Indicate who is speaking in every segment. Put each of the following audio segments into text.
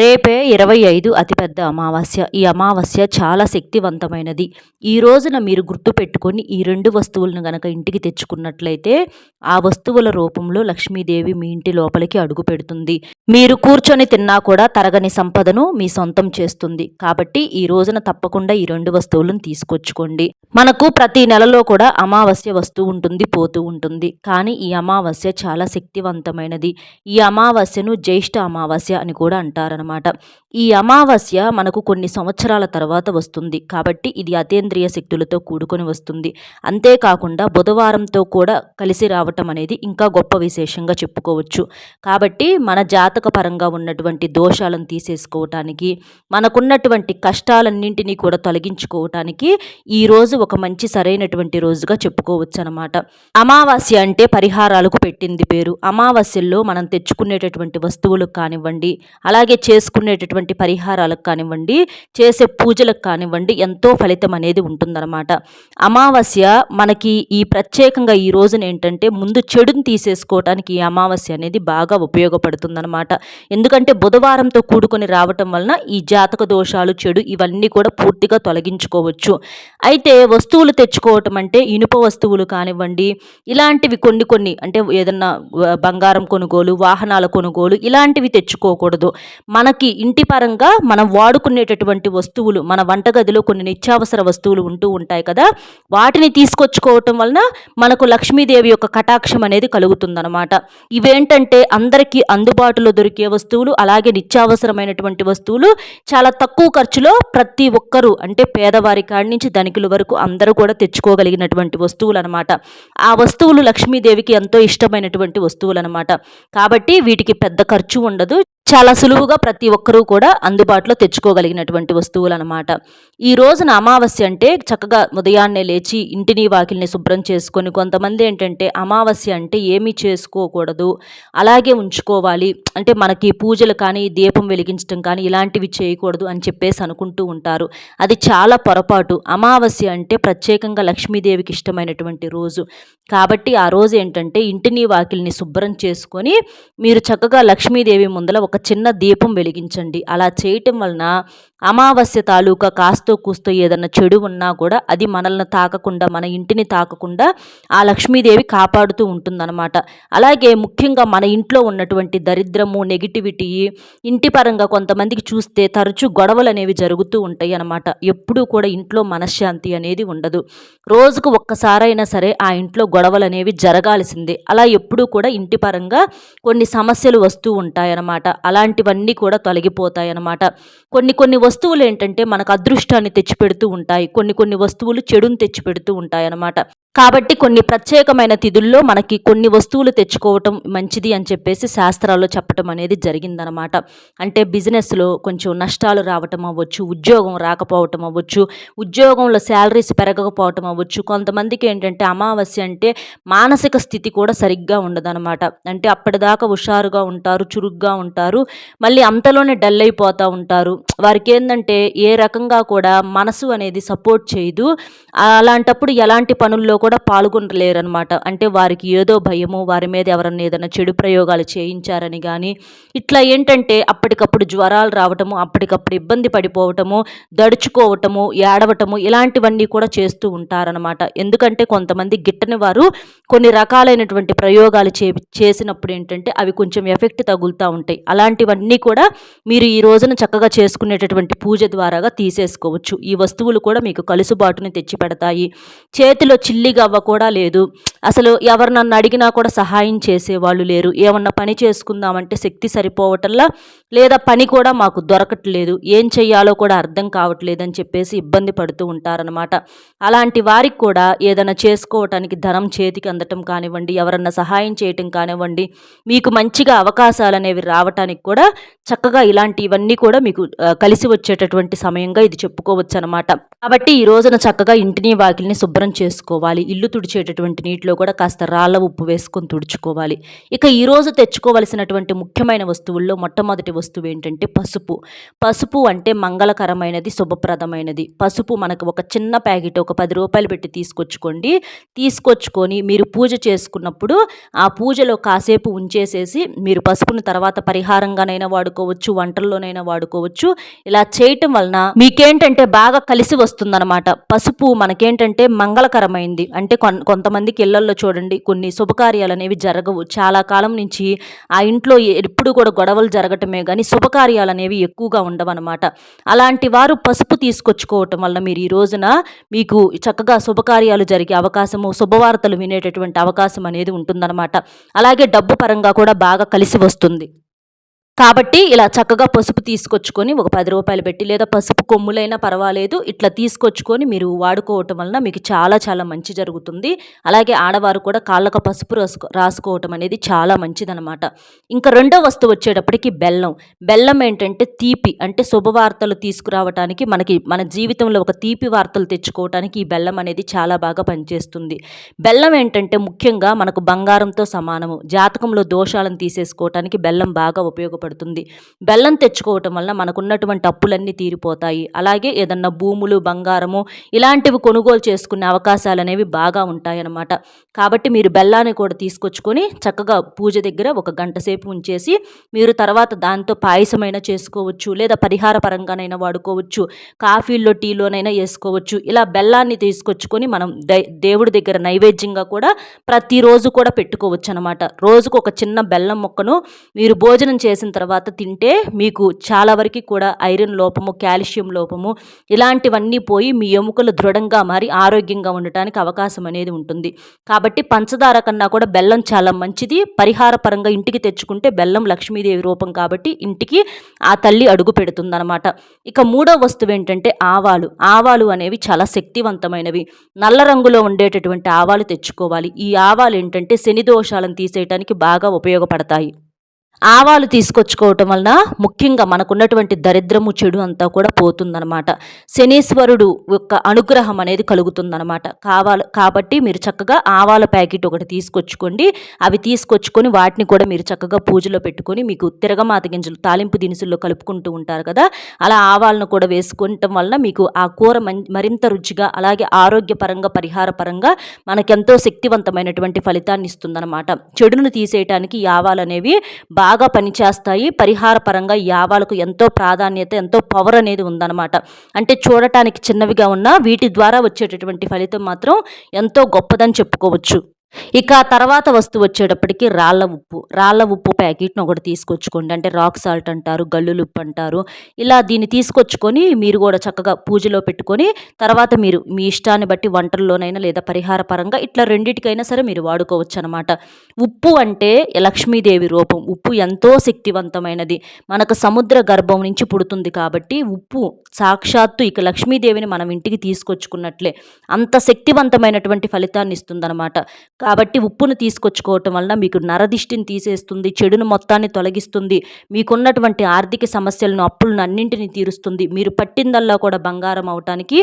Speaker 1: రేపే ఇరవై ఐదు అతిపెద్ద అమావాస్య. ఈ అమావాస్య చాలా శక్తివంతమైనది. ఈ రోజున మీరు గుర్తుపెట్టుకొని ఈ రెండు వస్తువులను గనక ఇంటికి తెచ్చుకున్నట్లయితే ఆ వస్తువుల రూపంలో లక్ష్మీదేవి మీ ఇంటి లోపలికి అడుగు పెడుతుంది. మీరు కూర్చొని తిన్నా కూడా తరగని సంపదను మీ సొంతం చేస్తుంది. కాబట్టి ఈ రోజున తప్పకుండా ఈ రెండు వస్తువులను తీసుకొచ్చుకోండి. మనకు ప్రతి నెలలో కూడా అమావాస్య వస్తూ ఉంటుంది పోతూ ఉంటుంది. కానీ ఈ అమావాస్య చాలా శక్తివంతమైనది. ఈ అమావాస్యను జ్యేష్ఠ అమావాస్య అని కూడా అంటారనమాట. ఈ అమావాస్య మనకు కొన్ని సంవత్సరాల తర్వాత వస్తుంది. కాబట్టి ఇది అతేంద్రియ శక్తులతో కూడుకొని వస్తుంది. అంతేకాకుండా బుధవారంతో కూడా కలిసి రావటం అనేది ఇంకా గొప్ప విశేషంగా చెప్పుకోవచ్చు. కాబట్టి మన జాతక పరంగా ఉన్నటువంటి దోషాలను తీసేసుకోవటానికి మనకున్నటువంటి కష్టాలన్నింటినీ కూడా తొలగించుకోవటానికి ఈ రోజు ఒక మంచి సరైనటువంటి రోజుగా చెప్పుకోవచ్చు అనమాట అమావాస్య అంటే పరిహారాలకు పెట్టింది పేరు. అమావాస్యల్లో మనం తెచ్చుకునేటటువంటి వస్తువులకు కానివ్వండి అలాగే చేసుకునేటటువంటి పరిహారాలకు కానివ్వండి చేసే పూజలకు కానివ్వండి ఎంతో ఫలితం అనేది ఉంటుందన్నమాట. అమావాస్య మనకి ఈ ప్రత్యేకంగా ఈ రోజున ఏంటంటే ముందు చెడుని తీసేసుకోవటానికి ఈ అమావాస్య అనేది బాగా ఉపయోగపడుతుందన్నమాట. ఎందుకంటే బుధవారంతో కూడుకొని రావటం వలన ఈ జాతక దోషాలు చెడు ఇవన్నీ కూడా పూర్తిగా తొలగించుకోవచ్చు. అయితే వస్తువులు తెచ్చుకోవటం అంటే ఇనుప వస్తువులు కానివ్వండి ఇలాంటివి కొన్ని కొన్ని అంటే ఏదన్నా బంగారం కొనుగోలు వాహనాల కొనుగోలు ఇలాంటివి తెచ్చుకోకూడదు. మనకి ఇంటి పరంగా మనం వాడుకునేటటువంటి వస్తువులు మన వంటగదిలో కొన్ని నిత్యావసర వస్తువులు ఉంటూ ఉంటాయి కదా వాటిని తీసుకొచ్చుకోవటం వలన మనకు లక్ష్మీదేవి యొక్క కటాక్షం అనేది కలుగుతుందనమాట ఇవేంటంటే అందరికీ అందుబాటులో దొరికే వస్తువులు అలాగే నిత్యావసరమైనటువంటి వస్తువులు చాలా తక్కువ ఖర్చులో ప్రతి ఒక్కరూ అంటే పేదవారి కాడి నుంచి ధనికుల వరకు అందరూ కూడా తెచ్చుకోగలిగినటువంటి వస్తువులు అనమాట ఆ వస్తువులు లక్ష్మీదేవికి ఎంతో ఇష్టమైనటువంటి వస్తువులు అనమాట కాబట్టి వీటికి పెద్ద ఖర్చు ఉండదు. చాలా సులువుగా ప్రతి ఒక్కరూ కూడా అందుబాటులో తెచ్చుకోగలిగినటువంటి వస్తువులు అనమాట ఈ రోజున అమావాస్య అంటే చక్కగా ఉదయాన్నే లేచి ఇంటిని వాకిల్ని శుభ్రం చేసుకొని కొంతమంది ఏంటంటే అమావాస్య అంటే ఏమీ చేసుకోకూడదు అలాగే ఉంచుకోవాలి. అంటే మనకి పూజలు కానీ దీపం వెలిగించడం కానీ ఇలాంటివి చేయకూడదు అని చెప్పేసి అనుకుంటూ ఉంటారు. అది చాలా పొరపాటు. అమావాస్య అంటే ప్రత్యేకంగా లక్ష్మీదేవికి ఇష్టమైనటువంటి రోజు. కాబట్టి ఆ రోజు ఏంటంటే ఇంటిని వాకిల్ని శుభ్రం చేసుకొని మీరు చక్కగా లక్ష్మీదేవి ముందల ఒక ఒక చిన్న దీపం వెలిగించండి. అలా చేయటం వలన అమావాస్య తాలూకా కాస్తో కూస్తో ఏదన్నా చెడు ఉన్నా కూడా అది మనల్ని తాకకుండా మన ఇంటిని తాకకుండా ఆ లక్ష్మీదేవి కాపాడుతూ ఉంటుందన్నమాట. అలాగే ముఖ్యంగా మన ఇంట్లో ఉన్నటువంటి దరిద్రము నెగిటివిటీ ఇంటి పరంగా కొంతమందికి చూస్తే తరచూ గొడవలు అనేవి జరుగుతూ ఉంటాయి అన్నమాట ఎప్పుడూ కూడా ఇంట్లో మనశ్శాంతి అనేది ఉండదు. రోజుకు ఒక్కసారైనా సరే ఆ ఇంట్లో గొడవలు అనేవి జరగాల్సిందే. అలా ఎప్పుడూ కూడా ఇంటి పరంగా కొన్ని సమస్యలు వస్తూ ఉంటాయన్నమాట. అలాంటివన్నీ కూడా తొలగిపోతాయన్నమాట. కొన్ని కొన్ని వస్తువులు ఏంటంటే మనకు అదృష్టాన్ని తెచ్చిపెడుతూ ఉంటాయి. కొన్ని కొన్ని వస్తువులు చెడుని తెచ్చిపెడుతూ ఉంటాయి అన్నమాట కాబట్టి కొన్ని ప్రత్యేకమైన తిథుల్లో మనకి కొన్ని వస్తువులు తెచ్చుకోవటం మంచిది అని చెప్పేసి శాస్త్రాల్లో చెప్పటం అనేది జరిగిందనమాట అంటే బిజినెస్లో కొంచెం నష్టాలు రావటం అవ్వచ్చు ఉద్యోగం రాకపోవటం అవ్వచ్చు ఉద్యోగంలో శాలరీస్ పెరగకపోవటం అవ్వచ్చు. కొంతమందికి ఏంటంటే అమావాస్య అంటే మానసిక స్థితి కూడా సరిగ్గా ఉండదనమాట అంటే అప్పటిదాకా హుషారుగా ఉంటారు చురుగ్గా ఉంటారు మళ్ళీ అంతలోనే డల్ అయిపోతూ ఉంటారు. వారికి ఏంటంటే ఏ రకంగా కూడా మనసు అనేది సపోర్ట్ చేయదు. అలాంటప్పుడు ఎలాంటి పనుల్లో కూడా పాల్గొనలేరనమాట అంటే వారికి ఏదో భయము వారి మీద ఎవరన్నా ఏదైనా చెడు ప్రయోగాలు చేయించారని కానీ ఇట్లా ఏంటంటే అప్పటికప్పుడు జ్వరాలు రావటము అప్పటికప్పుడు ఇబ్బంది పడిపోవటము దడుచుకోవటము ఏడవటము ఇలాంటివన్నీ కూడా చేస్తూ ఉంటారనమాట ఎందుకంటే కొంతమంది గిట్టని వారు కొన్ని రకాలైనటువంటి ప్రయోగాలు చే చేసినప్పుడు ఏంటంటే అవి కొంచెం ఎఫెక్ట్ తగులుతూ ఉంటాయి. అలాంటివన్నీ కూడా మీరు ఈ రోజున చక్కగా చేసుకునేటటువంటి పూజ ద్వారాగా తీసేసుకోవచ్చు. ఈ వస్తువులు కూడా మీకు కలుసుబాటుని తెచ్చి పెడతాయి చేతిలో చిల్లి గవ్వ కూడా లేదు. అసలు ఎవరు నన్ను అడిగినా కూడా సహాయం చేసేవాళ్ళు లేరు. ఏమన్నా పని చేసుకుందామంటే శక్తి సరిపోవటంలా లేదా పని కూడా మాకు దొరకట్లేదు. ఏం చెయ్యాలో కూడా అర్థం కావట్లేదు అని చెప్పేసి ఇబ్బంది పడుతూ ఉంటారనమాట అలాంటి వారికి కూడా ఏదైనా చేసుకోవటానికి ధనం చేతికి అందటం కానివ్వండి ఎవరన్నా సహాయం చేయటం కానివ్వండి మీకు మంచిగా అవకాశాలు అనేవి రావటానికి కూడా చక్కగా ఇలాంటివన్నీ కూడా మీకు కలిసి వచ్చేటటువంటి సమయంగా ఇది చెప్పుకోవచ్చు అనమాట కాబట్టి ఈ రోజున చక్కగా ఇంటిని వాకిల్ని శుభ్రం చేసుకోవాలి. ఇల్లు తుడిచేటటువంటి నీటిలో కూడా కాస్త రాళ్ళ ఉప్పు వేసుకొని తుడుచుకోవాలి. ఇక ఈరోజు తెచ్చుకోవలసినటువంటి ముఖ్యమైన వస్తువుల్లో మొట్టమొదటి వస్తువు ఏంటంటే పసుపు. పసుపు అంటే మంగళకరమైనది శుభప్రదమైనది. పసుపు మనకు ఒక చిన్న ప్యాకెట్ ఒక పది రూపాయలు పెట్టి తీసుకొచ్చుకోండి. తీసుకొచ్చుకొని మీరు పూజ చేసుకున్నప్పుడు ఆ పూజలో కాసేపు ఉంచేసేసి మీరు పసుపును తర్వాత పరిహారంగానైనా వాడుకోవచ్చు వంటల్లోనైనా వాడుకోవచ్చు. ఇలా చేయటం వలన మీకేంటంటే బాగా కలిసి వస్తుందన్నమాట. పసుపు మనకేంటంటే మంగళకరమైంది. అంటే కొంతమందికి ఇళ్ళల్లో చూడండి కొన్ని శుభకార్యాలు అనేవి జరగవు. చాలా కాలం నుంచి ఆ ఇంట్లో ఎప్పుడు కూడా గొడవలు జరగటమే కానీ శుభకార్యాలు అనేవి ఎక్కువగా ఉండవన్నమాట. అలాంటి వారు పసుపు తీసుకొచ్చుకోవటం వల్ల మీరు ఈ రోజున మీకు చక్కగా శుభకార్యాలు జరిగే అవకాశము శుభవార్తలు వినేటటువంటి అవకాశం అనేది ఉంటుందన్నమాట. అలాగే డబ్బు పరంగా కూడా బాగా కలిసి వస్తుంది. కాబట్టి ఇలా చక్కగా పసుపు తీసుకొచ్చుకొని ఒక పది రూపాయలు పెట్టి లేదా పసుపు కొమ్ములైనా పర్వాలేదు ఇట్లా తీసుకొచ్చుకొని మీరు వాడుకోవటం వలన మీకు చాలా చాలా మంచి జరుగుతుంది. అలాగే ఆడవారు కూడా కాళ్ళకు పసుపు రాసుకో రాసుకోవటం అనేది చాలా మంచిదనమాట ఇంకా రెండో వస్తువు వచ్చేటప్పటికి బెల్లం. బెల్లం ఏంటంటే తీపి అంటే శుభవార్తలు తీసుకురావటానికి మనకి మన జీవితంలో ఒక తీపి వార్తలు తెచ్చుకోవటానికి ఈ బెల్లం అనేది చాలా బాగా పనిచేస్తుంది. బెల్లం ఏంటంటే ముఖ్యంగా మనకు బంగారంతో సమానము. జాతకంలో దోషాలను తీసేసుకోవటానికి బెల్లం బాగా ఉపయోగపడుతుంది. ఉపయోగపడుతుంది. బెల్లం తెచ్చుకోవటం వల్ల మనకున్నటువంటి అప్పులన్నీ తీరిపోతాయి. అలాగే ఏదన్నా భూములు బంగారము ఇలాంటివి కొనుగోలు చేసుకునే అవకాశాలు అనేవి బాగా ఉంటాయన్నమాట. కాబట్టి మీరు బెల్లాన్ని కూడా తీసుకొచ్చుకొని చక్కగా పూజ దగ్గర ఒక గంట సేపు ఉంచేసి మీరు తర్వాత దాంతో పాయసమైనా చేసుకోవచ్చు లేదా పరిహార పరంగానైనా వాడుకోవచ్చు కాఫీల్లో టీలోనైనా వేసుకోవచ్చు. ఇలా బెల్లాన్ని తీసుకొచ్చుకొని మనం దేవుడి దగ్గర నైవేద్యంగా కూడా ప్రతిరోజు కూడా పెట్టుకోవచ్చు అనమాట రోజుకు ఒక చిన్న బెల్లం మొక్కను మీరు భోజనం చేసిన తర్వాత తింటే మీకు చాలా వరకు కూడా ఐరన్ లోపము కాల్షియం లోపము ఇలాంటివన్నీ పోయి మీ ఎముకలు దృఢంగా మారి ఆరోగ్యంగా ఉండటానికి అవకాశం అనేది ఉంటుంది. కాబట్టి పంచదార కన్నా కూడా బెల్లం చాలా మంచిది. పరిహార పరంగా ఇంటికి తెచ్చుకుంటే బెల్లం లక్ష్మీదేవి రూపం కాబట్టి ఇంటికి ఆ తల్లి అడుగు పెడుతుందన్నమాట. ఇక మూడో వస్తువు ఏంటంటే ఆవాలు. ఆవాలు అనేవి చాలా శక్తివంతమైనవి. నల్ల రంగులో ఉండేటటువంటి ఆవాలు తెచ్చుకోవాలి. ఈ ఆవాలు ఏంటంటే శని దోషాలను తీసేయడానికి బాగా ఉపయోగపడతాయి. ఆవాలు తీసుకొచ్చుకోవటం వలన ముఖ్యంగా మనకున్నటువంటి దరిద్రము చెడు అంతా కూడా పోతుందనమాట శనీశ్వరుడు యొక్క అనుగ్రహం అనేది కలుగుతుందనమాట కావాలి కాబట్టి మీరు చక్కగా ఆవాల ప్యాకెట్ ఒకటి తీసుకొచ్చుకోండి. అవి తీసుకొచ్చుకొని వాటిని కూడా మీరు చక్కగా పూజలో పెట్టుకొని మీకు తిరగమాత గింజలు తాలింపు దినుసుల్లో కలుపుకుంటూ ఉంటారు కదా. అలా ఆవాలను కూడా వేసుకోవటం వలన మీకు ఆ కూర మరింత రుచిగా అలాగే ఆరోగ్యపరంగా పరిహార పరంగా మనకెంతో శక్తివంతమైనటువంటి ఫలితాన్ని ఇస్తుందన్నమాట. చెడును తీసేయటానికి ఈ ఆవాలు అనేవి బాగా పనిచేస్తాయి. పరిహార పరంగా ఈ ఆవాలకు ఎంతో ప్రాధాన్యత ఎంతో పవర్ అనేది ఉందన్నమాట. అంటే చూడటానికి చిన్నవిగా ఉన్న వీటి ద్వారా వచ్చేటటువంటి ఫలితం మాత్రం ఎంతో గొప్పదని చెప్పుకోవచ్చు. ఇక తర్వాత వస్తువు వచ్చేటప్పటికి రాళ్ళ ఉప్పు రాళ్ళ ఉప్పు ప్యాకెట్ను ఒకటి తీసుకొచ్చుకోండి. అంటే రాక్ సాల్ట్ అంటారు గల్లులు ఉప్పు అంటారు. ఇలా దీన్ని తీసుకొచ్చుకొని మీరు కూడా చక్కగా పూజలో పెట్టుకొని తర్వాత మీరు మీ ఇష్టాన్ని బట్టి వంటల్లోనైనా లేదా పరిహార పరంగా ఇట్లా రెండిటికైనా సరే మీరు వాడుకోవచ్చు అనమాట ఉప్పు అంటే లక్ష్మీదేవి రూపం. ఉప్పు ఎంతో శక్తివంతమైనది. మనకు సముద్ర గర్భం నుంచి పుడుతుంది కాబట్టి ఉప్పు సాక్షాత్తు ఇక లక్ష్మీదేవిని మనం ఇంటికి తీసుకొచ్చుకున్నట్లే. అంత శక్తివంతమైనటువంటి ఫలితాన్ని ఇస్తుందన్నమాట కాబట్టి ఉప్పును తీసుకొచ్చుకోవటం వలన మీకు నరదిష్టిని తీసేస్తుంది చెడును మొత్తాన్ని తొలగిస్తుంది మీకున్నటువంటి ఆర్థిక సమస్యలను అప్పులను అన్నింటినీ తీరుస్తుంది. మీరు పట్టిందల్లా కూడా బంగారం అవటానికి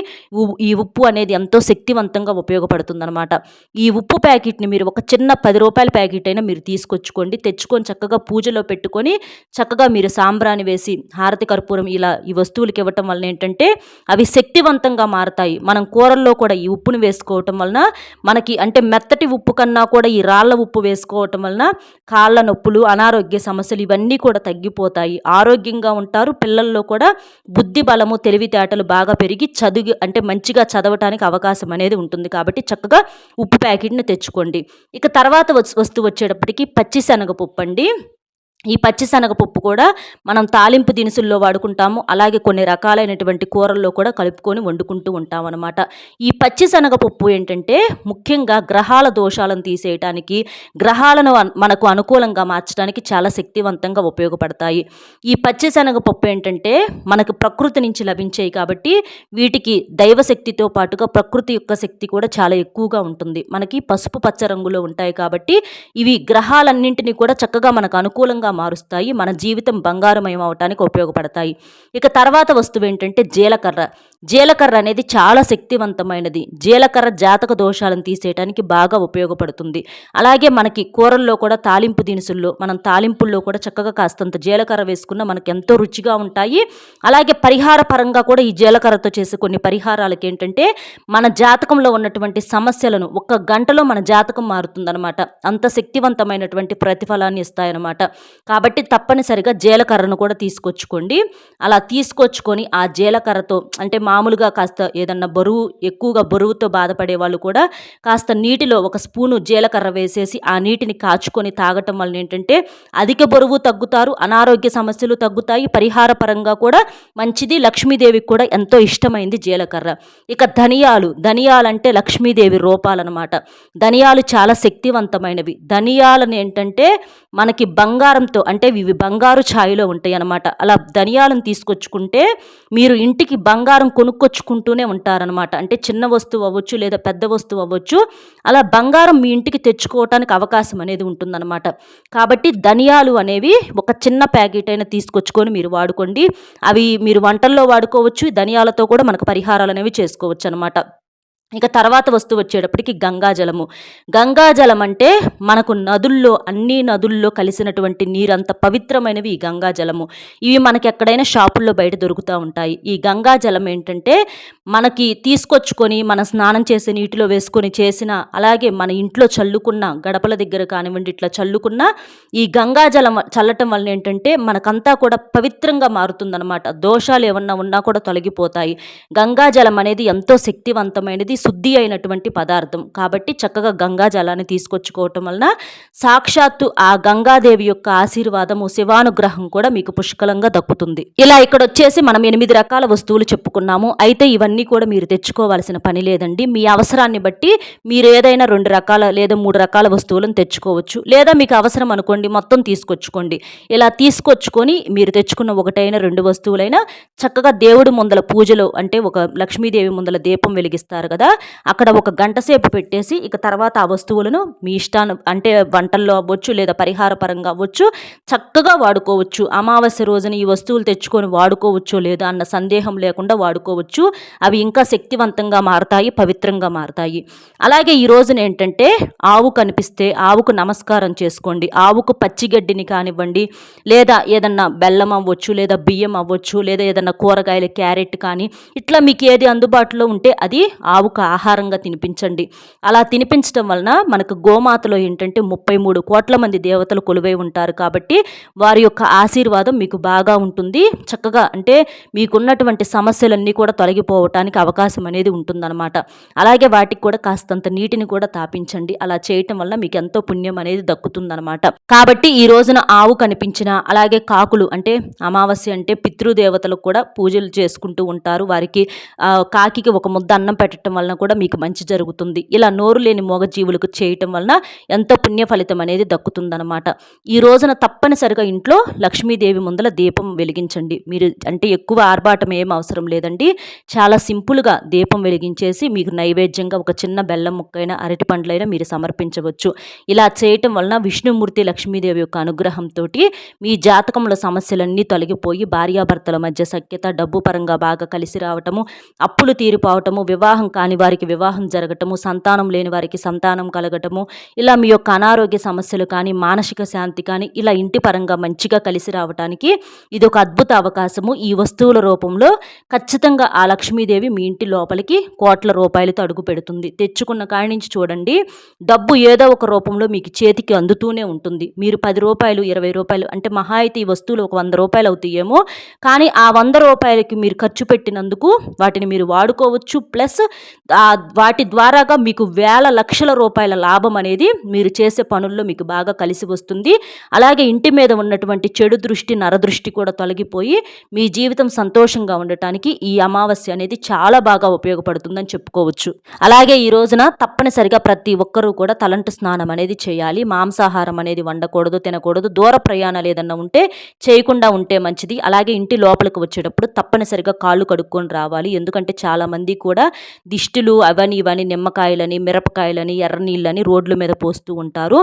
Speaker 1: ఈ ఉప్పు అనేది ఎంతో శక్తివంతంగా ఉపయోగపడుతుందన్నమాట. ఈ ఉప్పు ప్యాకెట్ని మీరు ఒక చిన్న పది రూపాయల ప్యాకెట్ అయినా మీరు తీసుకొచ్చుకోండి. తెచ్చుకొని చక్కగా పూజలో పెట్టుకొని చక్కగా మీరు సాంబ్రాన్ని వేసి హారతి కర్పూరం ఇలా ఈ వస్తువులకి ఇవ్వటం వలన ఏంటంటే అవి శక్తివంతంగా మారతాయి. మనం కూరల్లో కూడా ఈ ఉప్పును వేసుకోవటం వలన మనకి అంటే మెత్తటి ఉప్పు ఉప్పు కన్నా కూడా ఈ రాళ్ళ ఉప్పు వేసుకోవటం వలన కాళ్ళ నొప్పులు అనారోగ్య సమస్యలు ఇవన్నీ కూడా తగ్గిపోతాయి. ఆరోగ్యంగా ఉంటారు. పిల్లల్లో కూడా బుద్ధి బలము తెలివితేటలు బాగా పెరిగి చదువు అంటే మంచిగా చదవటానికి అవకాశం అనేది ఉంటుంది. కాబట్టి చక్కగా ఉప్పు ప్యాకెట్ని తెచ్చుకోండి. ఇక తర్వాత వస్తువు వచ్చేటప్పటికి పచ్చిశనగపప్పు అండి. ఈ పచ్చిశనగపప్పు కూడా మనం తాలింపు దినుసుల్లో వాడుకుంటాము. అలాగే కొన్ని రకాలైనటువంటి కూరల్లో కూడా కలుపుకొని వండుకుంటూ ఉంటాం అనమాట ఈ పచ్చిశనగపప్పు ఏంటంటే ముఖ్యంగా గ్రహాల దోషాలను తీసేయటానికి గ్రహాలను మనకు అనుకూలంగా మార్చడానికి చాలా శక్తివంతంగా ఉపయోగపడతాయి. ఈ పచ్చిశనగపప్పు ఏంటంటే మనకు ప్రకృతి నుంచి లభించాయి కాబట్టి వీటికి దైవశక్తితో పాటుగా ప్రకృతి యొక్క శక్తి కూడా చాలా ఎక్కువగా ఉంటుంది. మనకి పసుపు పచ్చ రంగులో ఉంటాయి కాబట్టి ఇవి గ్రహాలన్నింటినీ కూడా చక్కగా మనకు అనుకూలంగా మారుస్తాయి మన జీవితం బంగారమయం అవటానికి ఉపయోగపడతాయి. ఇక తర్వాత వస్తువు ఏంటంటే జీలకర్ర. జీలకర్ర అనేది చాలా శక్తివంతమైనది. జీలకర్ర జాతక దోషాలను తీసేయడానికి బాగా ఉపయోగపడుతుంది. అలాగే మనకి కూరల్లో కూడా తాలింపు దినుసుల్లో మనం తాలింపుల్లో కూడా చక్కగా కాస్తంత జీలకర్ర వేసుకున్న మనకు ఎంతో రుచిగా ఉంటాయి. అలాగే పరిహార పరంగా కూడా ఈ జీలకర్రతో చేసే కొన్ని పరిహారాలకి ఏంటంటే మన జాతకంలో ఉన్నటువంటి సమస్యలను ఒక్క గంటలో మన జాతకం మారుతుందనమాట అంత శక్తివంతమైనటువంటి ప్రతిఫలాన్ని ఇస్తాయన్నమాట. కాబట్టి తప్పనిసరిగా జీలకర్రను కూడా తీసుకొచ్చుకోండి. అలా తీసుకొచ్చుకొని ఆ జీలకర్రతో అంటే మామూలుగా కాస్త ఏదన్నా బరువు ఎక్కువగా బరువుతో బాధపడే వాళ్ళు కూడా కాస్త నీటిలో ఒక స్పూను జీలకర్ర వేసేసి ఆ నీటిని కాచుకొని తాగటం వలన ఏంటంటే అధిక బరువు తగ్గుతారు అనారోగ్య సమస్యలు తగ్గుతాయి పరిహార పరంగా కూడా మంచిది. లక్ష్మీదేవికి కూడా ఎంతో ఇష్టమైంది జీలకర్ర. ఇక ధనియాలు ధనియాలంటే లక్ష్మీదేవి రూపాలన్నమాట ధనియాలు చాలా శక్తివంతమైనవి. ధనియాలను ఏంటంటే మనకి బంగారం ధనియాలతో అంటే ఇవి బంగారు ఛాయలో ఉంటాయి అన్నమాట అలా ధనియాలను తీసుకొచ్చుకుంటే మీరు ఇంటికి బంగారం కొనుక్కొచ్చుకుంటూనే ఉంటారనమాట అంటే చిన్న వస్తువు అవ్వచ్చు లేదా పెద్ద వస్తువు అవ్వచ్చు అలా బంగారం మీ ఇంటికి తెచ్చుకోవటానికి అవకాశం అనేది ఉంటుందన్నమాట. కాబట్టి ధనియాలు అనేవి ఒక చిన్న ప్యాకెట్ అయినా తీసుకొచ్చుకొని మీరు వాడుకోండి. అవి మీరు వంటల్లో వాడుకోవచ్చు ధనియాలతో కూడా మనకు పరిహారాలు అనేవి చేసుకోవచ్చు అనమాట ఇక తర్వాత వస్తువు వచ్చేటప్పటికి గంగాజలము. గంగాజలం అంటే మనకు నదుల్లో అన్ని నదుల్లో కలిసినటువంటి నీరంత పవిత్రమైనవి ఈ గంగాజలము. ఇవి మనకి ఎక్కడైనా షాపుల్లో బయట దొరుకుతూ ఉంటాయి. ఈ గంగాజలం ఏంటంటే మనకి తీసుకొచ్చుకొని మన స్నానం చేసే నీటిలో వేసుకొని చేసిన అలాగే మన ఇంట్లో చల్లుకున్న గడపల దగ్గర కానివ్వండి ఇట్లా చల్లుకున్న ఈ గంగాజలం చల్లటం వల్ల ఏంటంటే మనకంతా కూడా పవిత్రంగా మారుతుందన్నమాట. దోషాలు ఏమన్నా ఉన్నా కూడా తొలగిపోతాయి. గంగాజలం అనేది ఎంతో శక్తివంతమైనది శుద్ధి అయినటువంటి పదార్థం. కాబట్టి చక్కగా గంగా జలాన్ని తీసుకొచ్చుకోవటం వలన సాక్షాత్తు ఆ గంగాదేవి యొక్క ఆశీర్వాదము శివానుగ్రహం కూడా మీకు పుష్కలంగా దక్కుతుంది. ఇలా ఇక్కడ వచ్చేసి మనం ఎనిమిది రకాల వస్తువులు చెప్పుకున్నాము. అయితే ఇవన్నీ కూడా మీరు తెచ్చుకోవాల్సిన పని లేదండి. మీ అవసరాన్ని బట్టి మీరు ఏదైనా రెండు రకాల లేదా మూడు రకాల వస్తువులను తెచ్చుకోవచ్చు. లేదా మీకు అవసరం అనుకోండి మొత్తం తీసుకొచ్చుకోండి. ఇలా తీసుకొచ్చుకొని మీరు తెచ్చుకున్న ఒకటైన రెండు వస్తువులైనా చక్కగా దేవుడి ముందల పూజలో అంటే ఒక లక్ష్మీదేవి ముందల దీపం వెలిగిస్తారు కదా అక్కడ ఒక గంట సేపు పెట్టేసి ఇక తర్వాత ఆ వస్తువులను మీ ఇష్టాన్ని అంటే వంటల్లో అవ్వచ్చు లేదా పరిహార పరంగా అవ్వచ్చు చక్కగా వాడుకోవచ్చు. అమావాస్య రోజున ఈ వస్తువులు తెచ్చుకొని వాడుకోవచ్చో లేదా అన్న సందేహం లేకుండా వాడుకోవచ్చు. అవి ఇంకా శక్తివంతంగా మారతాయి పవిత్రంగా మారతాయి. అలాగే ఈ రోజున ఏంటంటే ఆవు కనిపిస్తే ఆవుకు నమస్కారం చేసుకోండి. ఆవుకు పచ్చిగడ్డిని కానివ్వండి లేదా ఏదన్నా బెల్లం అవ్వచ్చు లేదా బియ్యం అవ్వచ్చు లేదా ఏదన్నా కూరగాయలు క్యారెట్ కానీ ఇట్లా మీకు ఏది అందుబాటులో ఉంటే అది ఆవుకు ఆహారంగా తినిపించండి. అలా తినిపించడం వలన మనకు గోమాతలో ఏంటంటే ముప్పై మూడు కోట్ల మంది దేవతలు కొలువై ఉంటారు కాబట్టి వారి యొక్క ఆశీర్వాదం మీకు బాగా ఉంటుంది. చక్కగా అంటే మీకున్నటువంటి సమస్యలన్నీ కూడా తొలగిపోవటానికి అవకాశం అనేది ఉంటుందన్నమాట. అలాగే వాటికి కూడా కాస్తంత నీటిని కూడా తాపించండి. అలా చేయటం వల్ల మీకు ఎంతో పుణ్యం అనేది దక్కుతుందనమాట కాబట్టి ఈ రోజున ఆవు కనిపించిన అలాగే కాకులు అంటే అమావాస్య అంటే పితృదేవతలకు కూడా పూజలు చేసుకుంటూ ఉంటారు. వారికి కాకి ఒక ముద్ద అన్నం పెట్టడం వలన కూడా మీకు మంచి జరుగుతుంది. ఇలా నోరు లేని మూగజీవులకు చేయటం వలన ఎంతో పుణ్య ఫలితం అనేది దక్కుతుందనమాట ఈ రోజున తప్పనిసరిగా ఇంట్లో లక్ష్మీదేవి ముందల దీపం వెలిగించండి. మీరు అంటే ఎక్కువ ఆర్భాటం ఏం అవసరం లేదండి. చాలా సింపుల్గా దీపం వెలిగించేసి మీకు నైవేద్యంగా ఒక చిన్న బెల్లం ముక్కైనా అరటి పండ్లైనా మీరు సమర్పించవచ్చు. ఇలా చేయటం వలన విష్ణుమూర్తి లక్ష్మీదేవి యొక్క అనుగ్రహంతో మీ జాతకంలో సమస్యలన్నీ తొలగిపోయి భార్యాభర్తల మధ్య సఖ్యత డబ్బు పరంగా బాగా కలిసి రావటము అప్పులు తీరిపోవటము వివాహం కాని వారికి వివాహం జరగటము సంతానం లేని వారికి సంతానం కలగటము ఇలా మీ యొక్క అనారోగ్య సమస్యలు కానీ మానసిక శాంతి కానీ ఇలా ఇంటి పరంగా మంచిగా కలిసి రావటానికి ఇది ఒక అద్భుత అవకాశము. ఈ వస్తువుల రూపంలో ఖచ్చితంగా ఆ లక్ష్మీదేవి మీ ఇంటి లోపలికి కోట్ల రూపాయలతో అడుగు పెడుతుంది. తెచ్చుకున్న కాడి నుంచి చూడండి డబ్బు ఏదో ఒక రూపంలో మీకు చేతికి అందుతూనే ఉంటుంది. మీరు పది రూపాయలు ఇరవై రూపాయలు అంటే మహా అయితే ఈ వస్తువులు ఒక వంద రూపాయలు అవుతాయేమో కానీ ఆ వంద రూపాయలకి మీరు ఖర్చు పెట్టినందుకు వాటిని మీరు వాడుకోవచ్చు. ప్లస్ వాటి ద్వారాగా మీకు వేల లక్షల రూపాయల లాభం అనేది మీరు చేసే పనుల్లో మీకు బాగా కలిసి వస్తుంది. అలాగే ఇంటి మీద ఉన్నటువంటి చెడు దృష్టి నరదృష్టి కూడా తొలగిపోయి మీ జీవితం సంతోషంగా ఉండటానికి ఈ అమావాస్య అనేది చాలా బాగా ఉపయోగపడుతుందని చెప్పుకోవచ్చు. అలాగే ఈ రోజున తప్పనిసరిగా ప్రతి ఒక్కరూ కూడా తలంటు స్నానం అనేది చేయాలి. మాంసాహారం అనేది వండకూడదు తినకూడదు దూర ప్రయాణాలు ఏదన్నా ఉంటే చేయకుండా ఉంటే మంచిది. అలాగే ఇంటి లోపలికి వచ్చేటప్పుడు తప్పనిసరిగా కాళ్ళు కడుక్కొని రావాలి. ఎందుకంటే చాలామంది కూడా దిష్టి వ్యక్తులు అవని ఇవని నిమ్మకాయలని మిరపకాయలని ఎర్ర నీళ్ళని రోడ్ల మీద పోస్తూ ఉంటారు.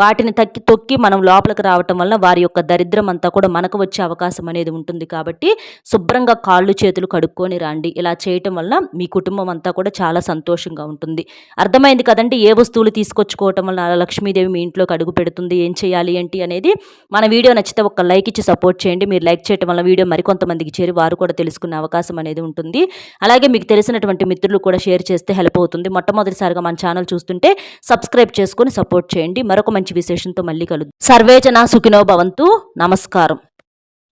Speaker 1: వాటిని తక్కి తొక్కి మనం లోపలికి రావటం వల్ల వారి యొక్క దరిద్రం అంతా కూడా మనకు వచ్చే అవకాశం అనేది ఉంటుంది కాబట్టి శుభ్రంగా కాళ్ళు చేతులు కడుక్కొని రండి. ఇలా చేయటం వల్ల మీ కుటుంబం అంతా కూడా చాలా సంతోషంగా ఉంటుంది. అర్థమైంది కదండి? ఏ వస్తువులు తీసుకొచ్చుకోవటం వల్ల లక్ష్మీదేవి మీ ఇంట్లోకి అడుగు పెడుతుంది ఏం చేయాలి ఏంటి అనేది? మన వీడియో నచ్చితే ఒక లైక్ ఇచ్చి సపోర్ట్ చేయండి. మీరు లైక్ చేయటం వల్ల వీడియో మరికొంతమందికి చేరి వారు కూడా తెలుసుకునే అవకాశం అనేది ఉంటుంది. అలాగే మీకు తెలిసినటువంటి మిత్రులు కూడా షేర్ చేస్తే హెల్ప్ అవుతుంది. మొట్టమొదటిసారిగా మన ఛానల్ చూస్తుంటే సబ్స్క్రైబ్ చేసుకొని సపోర్ట్ చేయండి. మరొక మంచి విశేషంతో మళ్ళీ కలుద్దాం. సర్వేజన సుఖినో భవంతు. నమస్కారం.